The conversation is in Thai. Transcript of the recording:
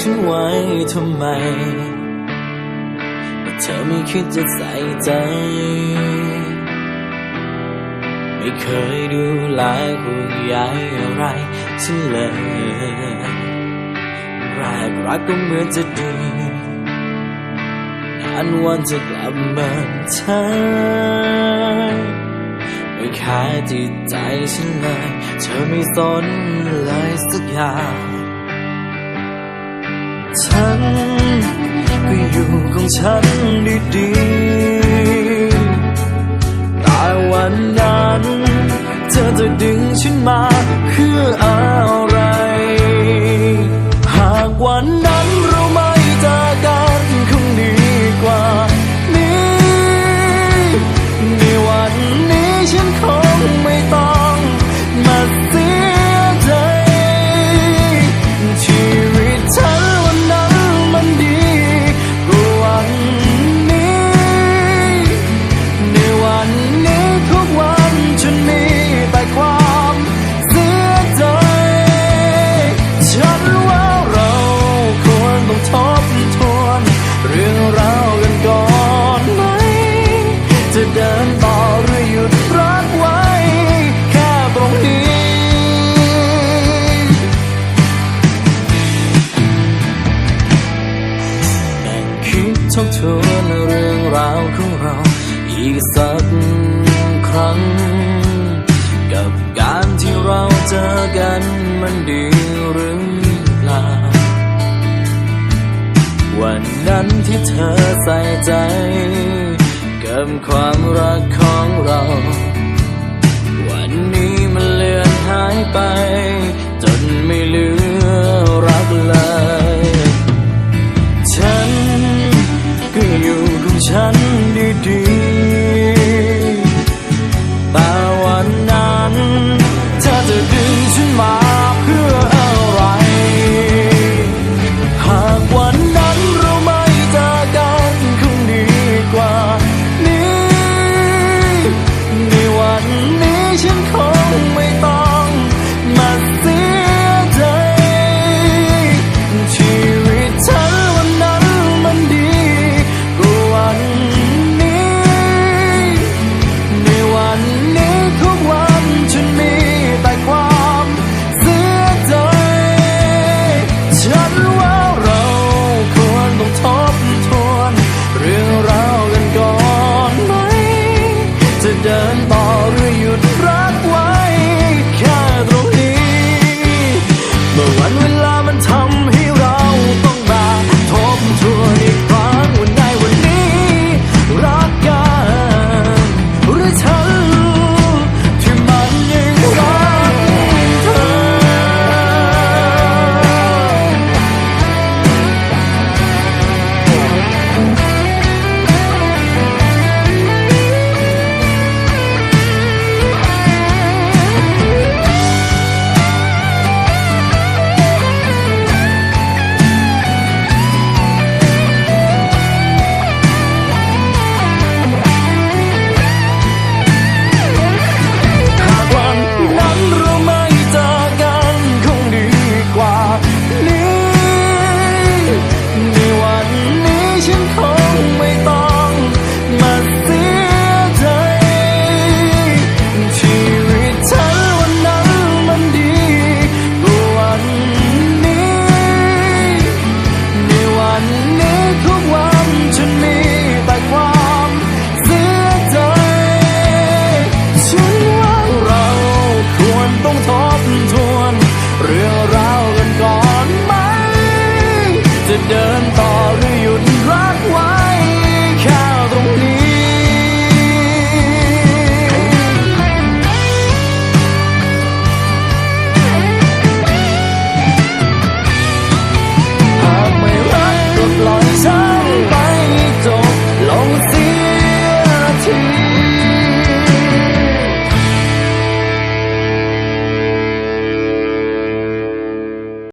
ฉันไว้ทำไมว่เธอไม่คิดจะใส่ใจ ไม่เคยดูแลห่วงใยอะไรฉันเลยแรกรักก็เหมือนจะดีนานวันจะกลับมาเธอไม่แค่จิตใจฉันเลย เธอไม่สนเลยสักอย่าง ฉัน ก็อยู่ของฉันดีๆ บทวนเรื่องราวของเราอีกสักครั้ง กับการที่เราเจอกันมันดีหรือเปล่า วันนั้นที่เธอใส่ใจ กับความรักของเรา Dunbar reunion.